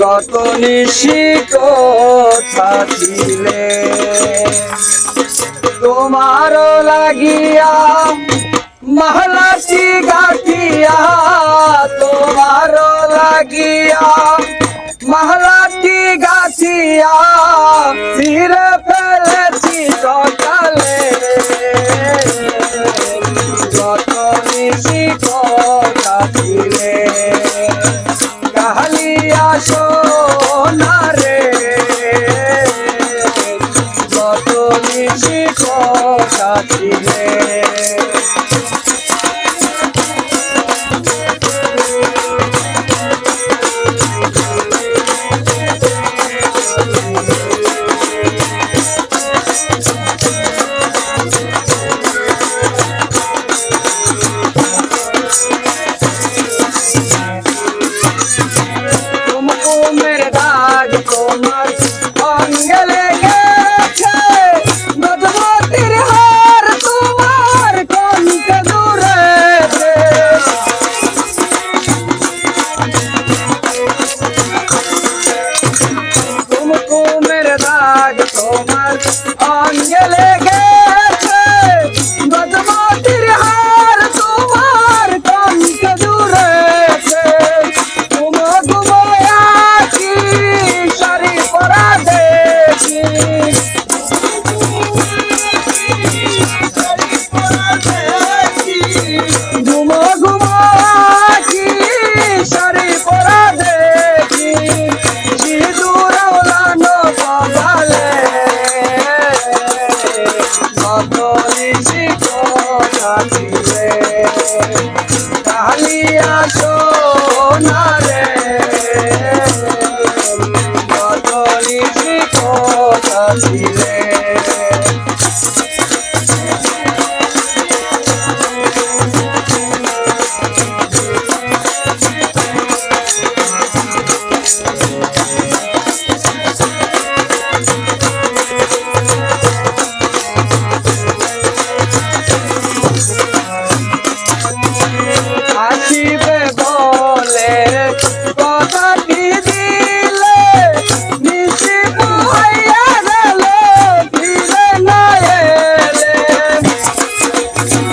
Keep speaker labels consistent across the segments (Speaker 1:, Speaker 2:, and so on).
Speaker 1: গত নিশি কথা ছিলে তোমার লাগিয়া মহলাসি গাঠিয়া তোমার লাগিয়া মহলাটি গাঠিয়া কালি কথা দিলে কাহালিয়া সোনা রে। যত নিশি কথা দিলে রে কালিয়া সোনা রে।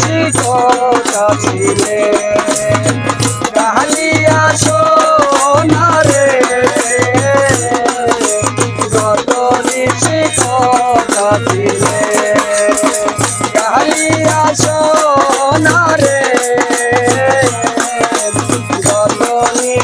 Speaker 1: শিকতা ছিলে। ডালিয়া সোনারে রতনি শিকতা ছিলে। ডালিয়া সোনারে রতনি